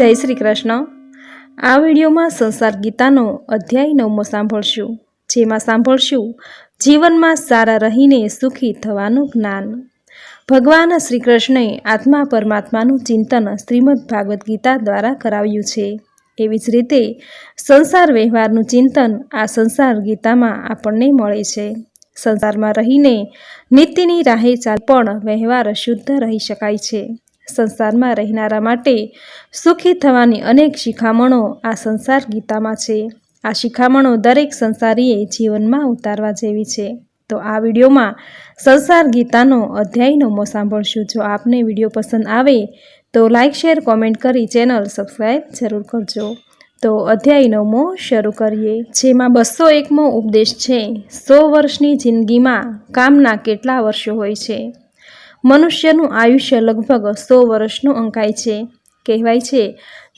જય શ્રી કૃષ્ણ. આ વિડીયોમાં સંસાર ગીતાનો અધ્યાય નવમો સાંભળશું, જેમાં સાંભળશું, જીવનમાં સારા રહીને સુખી થવાનું જ્ઞાન. ભગવાન શ્રી કૃષ્ણે આત્મા પરમાત્માનું ચિંતન શ્રીમદ ભાગવદ્ ગીતા દ્વારા કરાવ્યું છે. એવી જ રીતે, સંસાર વ્યવહારનું ચિંતન આ સંસાર ગીતામાં આપણને મળે છે. સંસારમાં રહીને નિત્યની રાહે ચાલ પણ વ્યવહાર શુદ્ધ રહી શકાય છે. સંસારમાં રહેનારા માટે સુખી થવાની અનેક શિખામણો આ સંસાર ગીતામાં છે. આ શિખામણો દરેક સંસારીએ જીવનમાં ઉતારવા જેવી છે. તો આ વિડીયોમાં સંસાર ગીતાનો અધ્યાય નમો સાંભળશું. જો આપને વીડિયો પસંદ આવે તો લાઇક શેર, કોમેન્ટ કરી ચેનલ સબસ્ક્રાઈબ જરૂર કરજો. તો અધ્યાય નવમો શરૂ કરીએ. જેમાં બસો એકમો ઉપદેશ છે. સો વર્ષની જિંદગીમાં કામના કેટલા વર્ષો હોય છે? મનુષ્યનું આયુષ્ય લગભગ સો વર્ષનું અંકાય છે. કહેવાય છે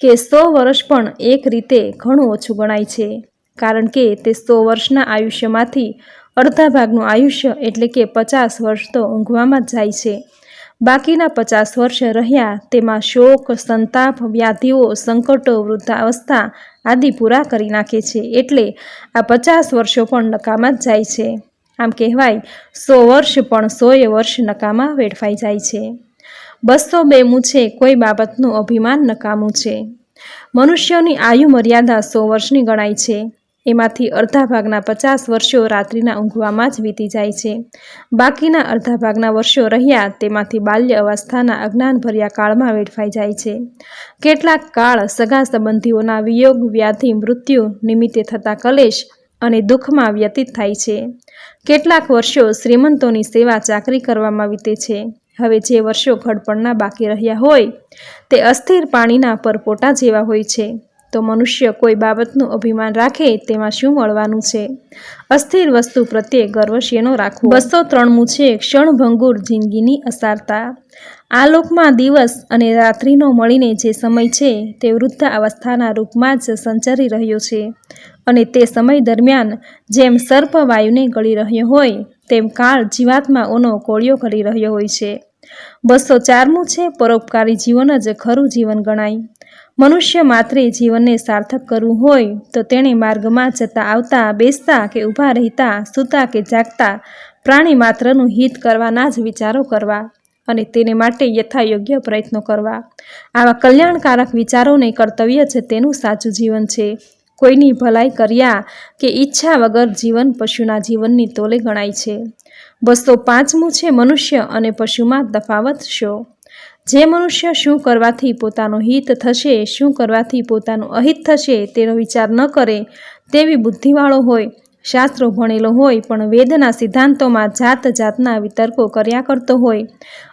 કે સો વર્ષ પણ એક રીતે ઘણું ઓછું ગણાય છે. કારણ કે તે સો વર્ષના આયુષ્યમાંથી અડધા ભાગનું આયુષ્ય એટલે કે પચાસ વર્ષ તો ઊંઘવામાં જ જાય છે. બાકીના પચાસ વર્ષ રહ્યા તેમાં શોક, સંતાપ, વ્યાધિઓ, સંકટો, વૃદ્ધાવસ્થા આદિ પૂરા કરી નાખે છે. એટલે આ પચાસ વર્ષો પણ નકામાં જ જાય છે. આમ કહેવાય, સો વર્ષ પણ સોએ વર્ષ નકામાં વેડફાઈ જાય છે. બસો બેમું છે, કોઈ બાબતનું અભિમાન નકામું છે. મનુષ્યોની આયુ મર્યાદા સો વર્ષની ગણાય છે. એમાંથી અડધા ભાગના પચાસ વર્ષો રાત્રિના ઊંઘવામાં જ વીતી જાય છે. બાકીના અડધા ભાગના વર્ષો રહ્યા, તેમાંથી બાલ્ય અવસ્થાના અજ્ઞાનભર્યા કાળમાં વેડફાઈ જાય છે. કેટલાક કાળ સગા સંબંધીઓના વિયોગ, વ્યાધિ, મૃત્યુ નિમિત્તે થતા કલેશ અને દુઃખમાં વ્યતીત થાય છે. કેટલાક વર્ષો શ્રીમંતોની સેવા ચાકરી કરવામાં વીતે છે. હવે જે વર્ષો ઘડપણના બાકી રહ્યા હોય, તે અસ્થિર પાણીના પરપોટા જેવા હોય છે. તો મનુષ્ય કોઈ બાબતનું અભિમાન રાખે, તેમાં શું મળવાનું છે? અસ્થિર વસ્તુ પ્રત્યે ગર્વ શેનો રાખવો? બસો ત્રણમું છે ક્ષણભંગુર જિંદગીની અસારતા. આ લોકમાં દિવસ અને રાત્રિનો મળીને જે સમય છે, તે વૃદ્ધ અવસ્થાના રૂપમાં જ સંચરી રહ્યો છે. અને તે સમય દરમિયાન જેમ સર્પ વાયુને ગળી રહ્યો હોય, તેમ કાળ જીવાત્માઓનો કોળિયો કરી રહ્યો હોય છે. બસો ચારમું છે પરોપકારી જીવન જ ખરું જીવન ગણાય. મનુષ્ય માત્રે જીવનને સાર્થક કરવું હોય, તો તેણે માર્ગમાં જતા આવતા, બેસતા કે ઊભા રહેતા, સૂતા કે જાગતા, પ્રાણી માત્રનું હિત કરવાના જ વિચારો કરવા અને તેને માટે યથાયોગ્ય પ્રયત્નો કરવા. આવા કલ્યાણકારક વિચારોને કર્તવ્ય છે તેનું સાચું જીવન છે. કોઈની ભલાઈ કર્યા કે ઈચ્છા વગર જીવન પશુના જીવનની તોલે ગણાય છે. બસો પાંચમું છે, મનુષ્ય અને પશુમાં તફાવત શો? જે મનુષ્ય શું કરવાથી પોતાનું હિત થશે, શું કરવાથી પોતાનું અહિત થશે તેનો વિચાર ન કરે, તેવી બુદ્ધિવાળો હોય, શાસ્ત્રો ભણેલો હોય, પણ વેદના સિદ્ધાંતોમાં જાત જાતના વિતર્કો કર્યા કરતો હોય,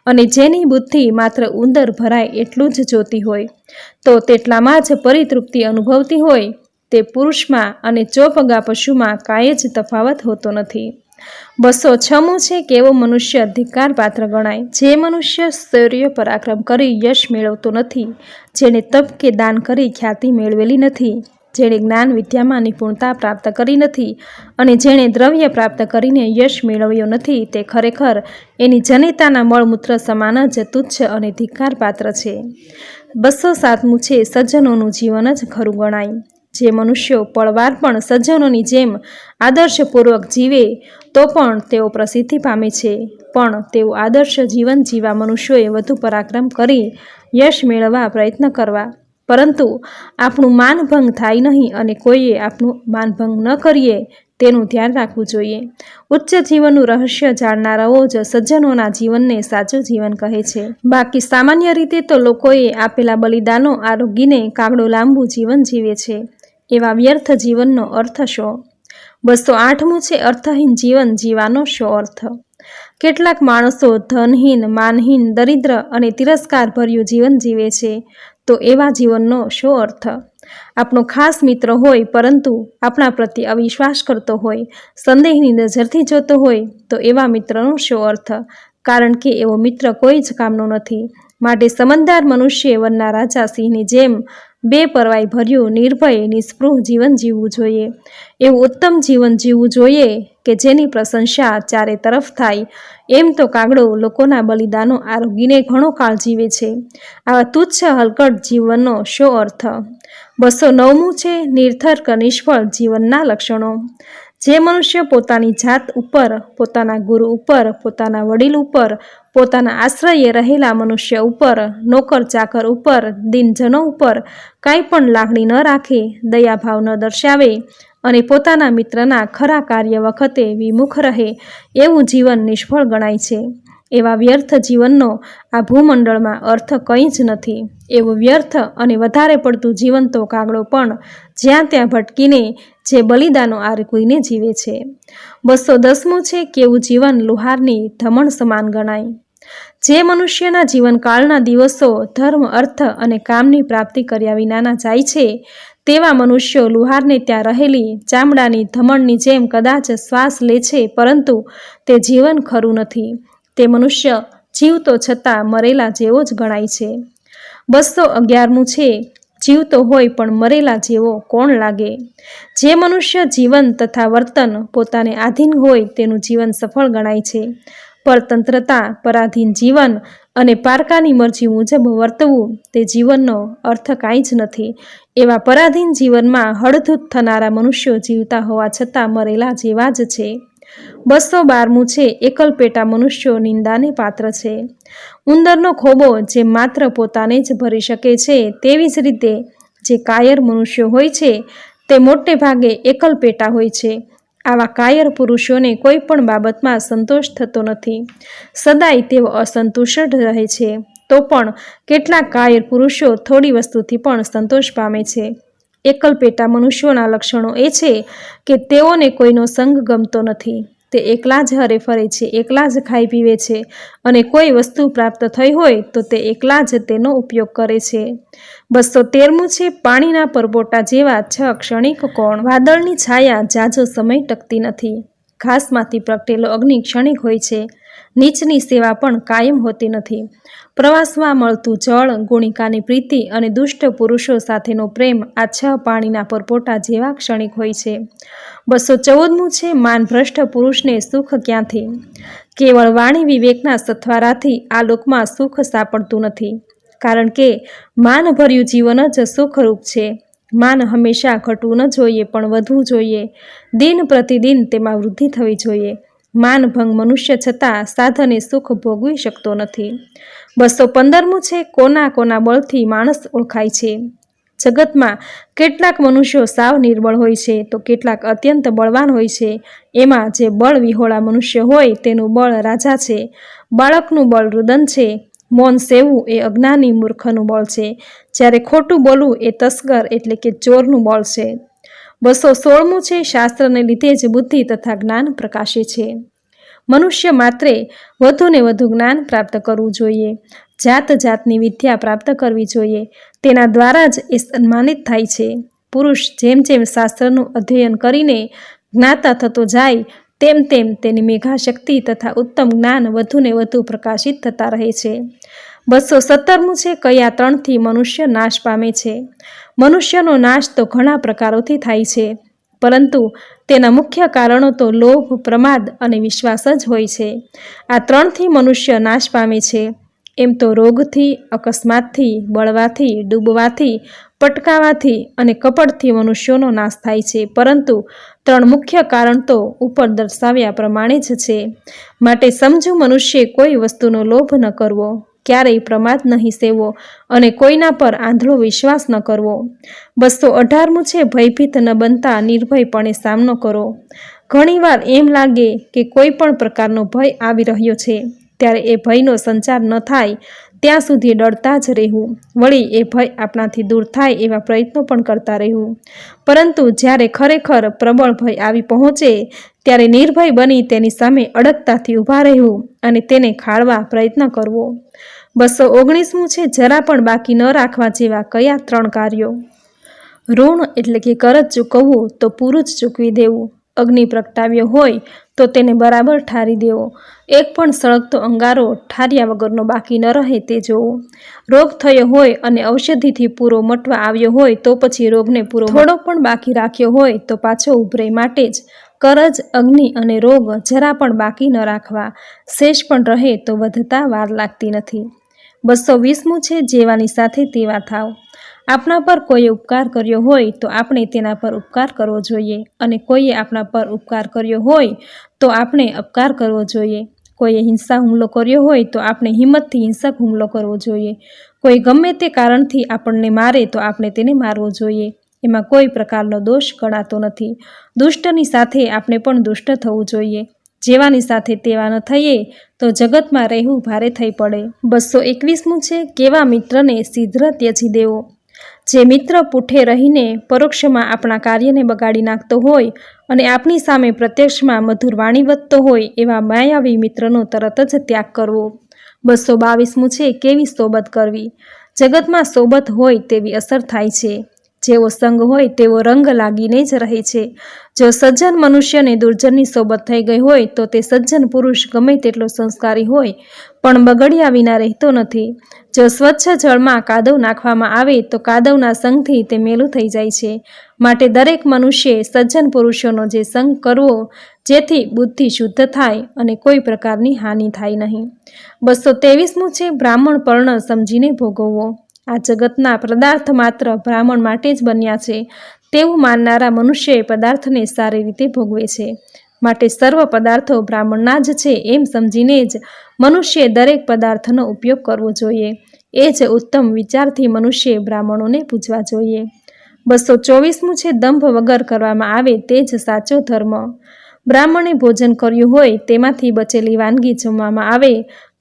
અને જેની બુદ્ધિ માત્ર ઉંદર ભરાય એટલું જ જોતી હોય, તો તેટલામાં જ પરિતૃપ્તિ અનુભવતી હોય તે પુરુષમાં અને ચોપગા પશુમાં કાંઈ જ તફાવત હોતો નથી. બસો છમું છે કેવો મનુષ્ય અધિકાર પાત્ર ગણાય. જે મનુષ્ય શૌર્ય પરાક્રમ કરી યશ મેળવતો નથી, જેણે તપ કે દાન કરી ખ્યાતિ મેળવેલી નથી, જેણે જ્ઞાન વિદ્યામાં નિપુણતા પ્રાપ્ત કરી નથી અને જેણે દ્રવ્ય પ્રાપ્ત કરીને યશ મેળવ્યો નથી, તે ખરેખર એની જનિતાના મળમૂત્ર સમાન જ તુચ્છ અને ધિકાર પાત્ર છે. બસો સાતમું છે સજ્જનોનું જીવન જ ખરું ગણાય. જે મનુષ્યો પળવાર પણ સજ્જનોની જેમ આદર્શપૂર્વક જીવે, તો પણ તેઓ પ્રસિદ્ધિ પામે છે. પણ તેઓ આદર્શ જીવન જીવા મનુષ્યોએ વધુ પરાક્રમ કરી યશ મેળવવા પ્રયત્ન કરવા. પરંતુ આપણું માનભંગ થાય નહીં અને કોઈએ આપણું માનભંગ ન કરીએ તેનું ધ્યાન રાખવું જોઈએ. ઉચ્ચ જીવનનું રહસ્ય જાણનારાઓ જ સજ્જનોના જીવનને સાચું જીવન કહે છે. બાકી સામાન્ય રીતે તો લોકોએ આપેલા બલિદાનો આરોગીને કાગડો લાંબુ જીવન જીવે છે. એવા વ્યર્થ જીવનનો અર્થ શો? બસો આઠમું છે અર્થહીન જીવન જીવાનો શો અર્થ? કેટલાક માણસો ધનહીન, માનહીન, દરિદ્ર અને તિરસ્કાર ભર્યું જીવન જીવે છે, તો એવા જીવનનો શો અર્થ? આપણો ખાસ મિત્ર હોય, પરંતુ આપણા પ્રત્યે અવિશ્વાસ કરતો હોય, સંદેહની નજરથી જોતો હોય, તો એવા મિત્રનો શો અર્થ? કારણ કે એવો મિત્ર કોઈ જ કામનો નથી. માટે સમજદાર મનુષ્ય વનના રાજા સિંહની જેમ બે પરવાઈ ભર્યું નિર્ભય, નિસ્પૃહ જીવન જીવવું જોઈએ. એવું ઉત્તમ જીવન જીવવું જોઈએ કે જેની પ્રશંસા ચારે તરફ થાય. એમ તો કાગડો લોકોના બલિદાનો આરોગીને ઘણો કાળ જીવે છે. આવા તુચ્છ હલકટ જીવનનો શો અર્થ? બસો નવમું છે નિર્થર્ક નિષ્ફળ જીવનના લક્ષણો. જે મનુષ્ય પોતાની જાત ઉપર, પોતાના ગુરુ ઉપર, પોતાના વડીલ ઉપર, પોતાના આશ્રયે રહેલા મનુષ્ય ઉપર, નોકર ચાકર ઉપર, દિનજનો ઉપર કાંઈ પણ લાગણી ન રાખે, દયાભાવ ન દર્શાવે અને પોતાના મિત્રના ખરા કાર્ય વખતે વિમુખ રહે, એવું જીવન નિષ્ફળ ગણાય છે. એવા વ્યર્થ જીવનનો આ ભૂમંડળમાં અર્થ કંઈ જ નથી. એવું વ્યર્થ અને વધારે પડતું જીવન તો કાગડો પણ જ્યાં ત્યાં ભટકીને જે બલિદાનો આરકુઈને જીવે છે. બસો દસમું છે કેવું જીવન લુહારની ધમણ સમાન ગણાય. જે મનુષ્યના જીવનકાળના દિવસો, ધર્મ, અર્થ અને કામની પ્રાપ્તિ કર્યા વિનાના જાય છે, તેવા મનુષ્યો લુહારને ત્યાં રહેલી ચામડાની ધમણની જેમ કદાચ શ્વાસ લે છે, પરંતુ તે જીવન ખરું નથી. તે મનુષ્ય જીવતો છતાં મરેલા જેવો જ ગણાય છે. બસો અગિયારમું છે જીવતો હોય પણ મરેલા જેવો કોણ લાગે? જે મનુષ્ય જીવન તથા વર્તન પોતાને આધીન હોય તેનું જીવન સફળ ગણાય છે. પરતંત્રતા, પરાધીન જીવન અને પારકાની મરજી મુજબ વર્તવું તે જીવનનો અર્થ કાંઈ જ નથી. એવા પરાધીન જીવનમાં હળધૂત થનારા મનુષ્યો જીવતા હોવા છતાં મરેલા જેવા જ છે. બસો બારમું છે, એકલ પેટા મનુષ્યો નિંદાને પાત્ર છે. ઉંદરનો ખોબો જે માત્ર પોતાને જ ભરી શકે છે, તેવી જ રીતે જે કાયર મનુષ્યો હોય છે, તે મોટે ભાગે એકલ પેટા હોય છે. આવા કાયર પુરુષોને કોઈ પણ બાબતમાં સંતોષ થતો નથી. સદાય તેઓ અસંતુષ્ટ રહે છે. તો પણ કેટલાક કાયર પુરુષો થોડી વસ્તુથી પણ સંતોષ પામે છે. એકલ પેટા મનુષ્યોના લક્ષણો એ છે કે તેઓને કોઈનો સંગ ગમતો નથી. તે એકલા જ હરે ફરે છે, એકલા જ ખાઈ પીવે છે અને કોઈ વસ્તુ પ્રાપ્ત થઈ હોય તો તે એકલા જ તેનો ઉપયોગ કરે છે. બસો તેરમું છે, પાણીના પરબોટા જેવા છ ક્ષણિક કોણ? વાદળની છાયા જાજો સમય ટકતી નથી. ઘાસમાંથી પ્રગટેલો અગ્નિ ક્ષણિક હોય છે. નીચની સેવા પણ કાયમ હોતી નથી. પ્રવાસમાં મળતું જળ, ગુણિકાની પ્રીતિ અને દુષ્ટ પુરુષો સાથેનો પ્રેમ આ છ પાણીના પરપોટા જેવા ક્ષણિક હોય છે. બસો ચૌદમું છે માનભ્રષ્ટ પુરુષને સુખ ક્યાંથી? કેવળ વાણી વિવેકના સથવારાથી આ લોકમાં સુખ સાંપડતું નથી. કારણ કે, માનભર્યું જીવન જ સુખરૂપ છે. માન હંમેશા ઘટવું ન જોઈએ, પણ વધવું જોઈએ. દિન પ્રતિદિન તેમાં વૃદ્ધિ થવી જોઈએ. માનભંગ મનુષ્ય છતાં સાધને સુખ ભોગવી શકતો નથી. બસો પંદરમું છે, કોના કોના બળથી માણસ ઓળખાય છે? જગતમાં કેટલાક મનુષ્યો સાવ નિર્બળ હોય છે, તો કેટલાક અત્યંત બળવાન હોય છે. એમાં જે બળ વિહોળા મનુષ્ય હોય, તેનું બળ રાજા છે. બાળકનું બળ રુદન છે. મૌન સેવવું એ અજ્ઞાની મૂર્ખનું બળ છે. જ્યારે ખોટું બોલવું એ તસ્કર એટલે કે ચોરનું બળ છે. બસો સોળમું છે, શાસ્ત્રને લીધે જ બુદ્ધિ તથા જ્ઞાન પ્રકાશે છે. મનુષ્ય માત્રે વધુને વધુ જ્ઞાન પ્રાપ્ત કરવું જોઈએ. જાત જાતની વિદ્યા પ્રાપ્ત કરવી જોઈએ. તેના દ્વારા જ એ સન્માનિત થાય છે. પુરુષ જેમ જેમ શાસ્ત્રનું અધ્યયન કરીને જ્ઞાતા થતો જાય તેમ તેમ તેની મેઘાશક્તિ તથા ઉત્તમ જ્ઞાન વધુને વધુ પ્રકાશિત થતા રહે છે. બસો સત્તરમું છે કયા ત્રણથી મનુષ્ય નાશ પામે છે. મનુષ્યનો નાશ તો ઘણા પ્રકારોથી થાય છે, પરંતુ તેના મુખ્ય કારણો તો લોભ, પ્રમાદ અને વિશ્વાસ જ હોય છે. આ ત્રણથી મનુષ્ય નાશ પામે છે. એમ તો રોગથી, અકસ્માતથી, બળવાથી, ડૂબવાથી પટકાવાથી અને કપટથી મનુષ્યોનો નાશ થાય છે. પરંતુ ત્રણ મુખ્ય કારણ તો ઉપર દર્શાવ્યા પ્રમાણે જ છે. માટે સમજુ મનુષ્ય કોઈ વસ્તુનો લોભ ન કરવો, ક્યારેય પ્રમાદ નહીં સેવો અને કોઈના પર આંધળો વિશ્વાસ ન કરવો. બસો અઢારમું છે, ભયભીત ન બનતા નિર્ભયપણે સામનો કરો. ઘણીવાર એમ લાગે કે કોઈ પણ પ્રકારનો ભય આવી રહ્યો છે. ત્યારે એ ભયનો સંચાર ન થાય ત્યાં સુધી ડરતા જ રહેવું. વળી એ ભય આપણાથી દૂર થાય એવા પ્રયત્નો પણ કરતા રહેવું. પરંતુ જ્યારે ખરેખર પ્રબળ ભય આવી પહોંચે, ત્યારે નિર્ભય બની તેની સામે અડગતાથી ઊભા રહેવું અને તેને ખાળવા પ્રયત્ન કરવો. બસો ઓગણીસમું છે, જરા પણ બાકી ન રાખવા જેવા કયા ત્રણ કાર્યો? ઋણ એટલે કે કરજ ચૂકવવું તો પૂરું જ ચૂકવી દેવું. અગ્નિ પ્રગટાવ્યો હોય તો તેને બરાબર ઠારી દેવો. એક પણ સળગતો અંગારો ઠાર્યા વગરનો બાકી ન રહે તે જોવો. રોગ થયો હોય અને ઔષધિથી પૂરો મટવા આવ્યો હોય તો પછી રોગને પૂરો થોડો પણ બાકી રાખ્યો હોય તો પાછો ઉભરે માટે જ. કરજ, અગ્નિ અને રોગ જરા પણ બાકી ન રાખવા. શેષ પણ રહે તો વધતા વાર લાગતી નથી. બસો વીસમું છે, જેવાની સાથે તેવા થાવ. આપણા પર કોઈએ ઉપકાર કર્યો હોય તો આપણે તેના પર ઉપકાર કરવો જોઈએ. અને કોઈએ આપણા પર ઉપકાર કર્યો હોય તો આપણે અપકાર કરવો જોઈએ. કોઈએ હિંસા હુમલો કર્યો હોય તો આપણે હિંમતથી હિંસક હુમલો કરવો જોઈએ. કોઈ ગમે તે કારણથી આપણને મારે તો આપણે તેને મારવો જોઈએ. એમાં કોઈ પ્રકારનો દોષ ગણાતો નથી. દુષ્ટની સાથે આપણે પણ દુષ્ટ થવું જોઈએ. જેવાની સાથે તેવા ન થઈએ તો જગતમાં રહેવું ભારે થઈ પડે. બસો એકવીસમું છે, કેવા મિત્રને શીઘ્ર ત્યજી દેવો? જે મિત્ર પૂઠે રહીને પરોક્ષમાં આપણા કાર્યને બગાડી નાખતો હોય અને આપણી સામે પ્રત્યક્ષમાં મધુર વાણી વધતો હોય એવા માયાવી મિત્રનો તરત જ ત્યાગ કરવો. બસો બાવીસમું છે કેવી સોબત કરવી? જગતમાં સોબત હોય તેવી અસર થાય છે. જેવો સંગ હોય તેવો રંગ લાગીને જ રહે છે. જો સજ્જન મનુષ્યને દુર્જનની સોબત થઈ ગઈ હોય તો તે સજ્જન પુરુષ ગમે તેટલો સંસ્કારી હોય પણ બગડ્યા વિના રહેતો નથી. જો સ્વચ્છ જળમાં કાદવ નાખવામાં આવે તો કાદવના સંઘથી તે મેલું થઈ જાય છે. માટે દરેક મનુષ્યે સજ્જન પુરુષોનો જે સંગ કરવો, જેથી બુદ્ધિ શુદ્ધ થાય અને કોઈ પ્રકારની હાનિ થાય નહીં. બસો તેવીસમું છે બ્રાહ્મણ પર્ણ સમજીને ભોગવવો. આ જગતના પદાર્થ માત્ર બ્રાહ્મણ માટે જ બન્યા છે. તેવું માનનારા મનુષ્ય પદાર્થને સારી રીતે ભોગવે છે. માટે સર્વ પદાર્થો બ્રાહ્મણના જ છે એમ સમજીને જ મનુષ્યે દરેક પદાર્થનો ઉપયોગ કરવો જોઈએ. એ જ ઉત્તમ વિચારથી મનુષ્યે બ્રાહ્મણોને પૂજવા જોઈએ. બસો ચોવીસમું છે દંભ વગર કરવામાં આવે તે જ સાચો ધર્મ. બ્રાહ્મણે ભોજન કર્યું હોય તેમાંથી બચેલી વાનગી જમવામાં આવે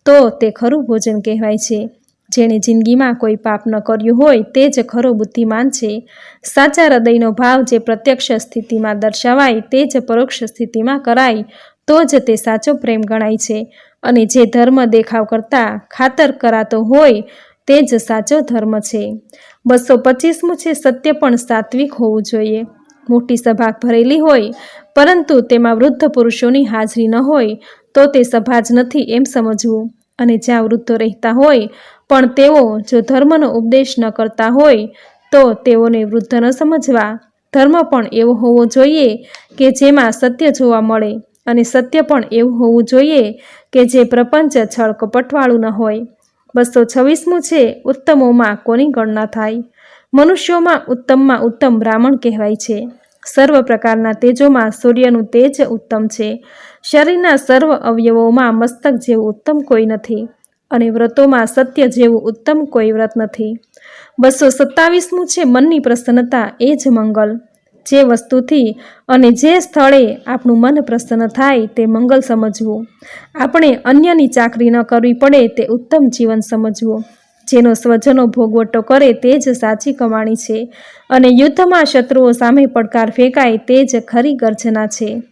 તો તે ખરું ભોજન કહેવાય છે. જેણે જિંદગીમાં કોઈ પાપ ન કર્યું હોય તે જ ખરો બુદ્ધિમાન છે. સાચા હૃદયનો ભાવ જે પ્રત્યક્ષ સ્થિતિમાં દર્શાવાય તે જ પરોક્ષ સ્થિતિમાં કરાય, તો જ તે સાચો પ્રેમ ગણાય છે. અને જે ધર્મ દેખાવ કરતાં ખાતર કરાતો હોય, તે જ સાચો ધર્મ છે. બસો પચીસમું છે સત્ય પણ સાત્વિક હોવું જોઈએ. મોટી સભા ભરેલી હોય, પરંતુ તેમાં વૃદ્ધ પુરુષોની હાજરી ન હોય, તો તે સભા જ નથી એમ સમજવું. અને જ્યાં વૃદ્ધો રહેતા હોય પણ તેઓ જો ધર્મનો ઉપદેશ ન કરતા હોય, તો તેઓને વૃદ્ધ ન સમજવા. ધર્મ પણ એવો હોવો જોઈએ કે જેમાં સત્ય જોવા મળે અને સત્ય પણ એવું હોવું જોઈએ કે જે પ્રપંચ છળ કપટવાળું ન હોય. બસો છવ્વીસમું છે, ઉત્તમોમાં કોની ગણના થાય? મનુષ્યોમાં ઉત્તમમાં ઉત્તમ બ્રાહ્મણ કહેવાય છે. સર્વ પ્રકારના તેજોમાં સૂર્યનું તેજ ઉત્તમ છે. શરીરના સર્વ અવયવોમાં મસ્તક જેવું ઉત્તમ કોઈ નથી. અને વ્રતોમાં સત્ય જેવું ઉત્તમ કોઈ વ્રત નથી. બસો સત્તાવીસમું છે મનની પ્રસન્નતા, એ જ મંગલ. જે વસ્તુથી અને જે સ્થળે આપણું મન પ્રસન્ન થાય તે મંગલ સમજવું. આપણે અન્યની ચાકરી ન કરવી પડે તે ઉત્તમ જીવન સમજવું. જેનો સ્વજનો ભોગવટો કરે તે જ સાચી કમાણી છે અને યુદ્ધમાં શત્રુઓ સામે પડકાર ફેંકાય તે જ ખરી ગર્જના છે.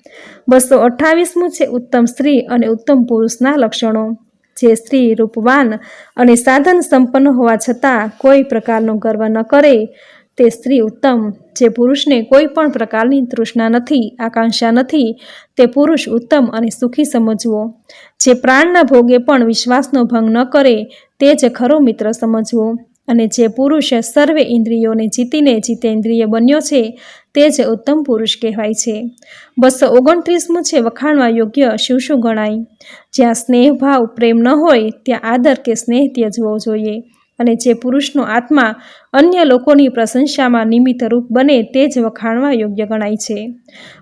બસો અઠ્ઠાવીસમું છે ઉત્તમ સ્ત્રી અને ઉત્તમ પુરુષના લક્ષણો. જે સ્ત્રી રૂપવાન અને સાધન સંપન્ન હોવા છતાં કોઈ પ્રકારનો ગર્વ ન કરે, તે સ્ત્રી ઉત્તમ. જે પુરુષને કોઈ પણ પ્રકારની તૃષ્ણા નથી, આકાંક્ષા નથી, તે પુરુષ ઉત્તમ અને સુખી સમજવો. જે પ્રાણના ભોગે પણ વિશ્વાસનો ભંગ ન કરે, તે જ ખરો મિત્ર સમજવો. અને જે પુરુષ સર્વે ઇન્દ્રિયોને જીતીને જીતેન્દ્રિય બન્યો છે, તે જ ઉત્તમ પુરુષ કહેવાય છે. બસો ઓગણત્રીસમું છે, વખાણવા યોગ્ય શું શું ગણાય? જ્યાં સ્નેહ ભાવ પ્રેમ ન હોય, ત્યાં આદર કે સ્નેહ ત્યજવો જોઈએ. અને જે પુરુષનો આત્મા અન્ય લોકોની પ્રશંસામાં નિમિત્ત રૂપ બને, તે જ વખાણવા યોગ્ય ગણાય છે.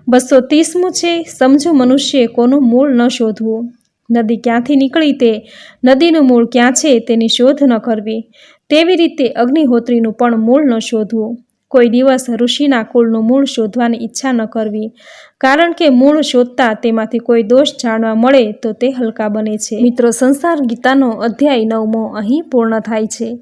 બસો ત્રીસમું છે, સમજુ મનુષ્ય કોનું મૂળ ન શોધવું. નદી ક્યાંથી નીકળી તે? નદીનું મૂળ ક્યાં છે, તેની શોધ ન કરવી. તેવી રીતે અગ્નિહોત્રીનું પણ મૂળ ન શોધવું. કોઈ દિવસ ઋષિના કુળનું મૂળ શોધવાની ઈચ્છા ન કરવી. કારણ કે મૂળ શોધતા તેમાંથી કોઈ દોષ જાણવા મળે તો તે હલકા બને છે. મિત્રો, સંસાર ગીતાનો અધ્યાય નવમો અહીં પૂર્ણ થાય છે.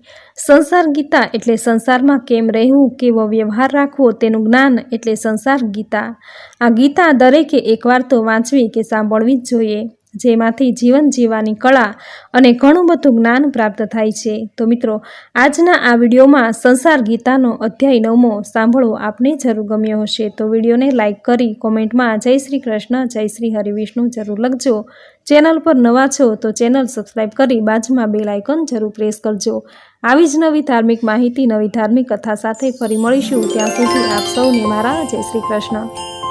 સંસાર ગીતા એટલે સંસારમાં કેમ રહેવું, કેવો વ્યવહાર રાખવો તેનું જ્ઞાન એટલે સંસાર ગીતા. આ ગીતા દરેકે એકવાર તો વાંચવી કે સાંભળવી જ જોઈએ. જેમાંથી જીવન જીવવાની કળા અને ઘણું બધું જ્ઞાન પ્રાપ્ત થાય છે. તો મિત્રો, આજના આ વિડીયોમાં સંસાર ગીતાનો અધ્યાય નવમો સાંભળવો આપને જરૂર ગમ્યો હશે. તો વિડીયોને લાઇક કરી કોમેન્ટમાં જય શ્રી કૃષ્ણ, જય શ્રી હરિવિષ્ણુ જરૂર લખજો. ચેનલ પર નવા છો તો ચેનલ સબસ્ક્રાઈબ કરી બાજુમાં બેલ આઇકન જરૂર પ્રેસ કરજો. આવી જ નવી ધાર્મિક માહિતી, નવી ધાર્મિક કથા સાથે ફરી મળીશું. ત્યાં સુધી આપ સૌને મારા જય શ્રી કૃષ્ણ.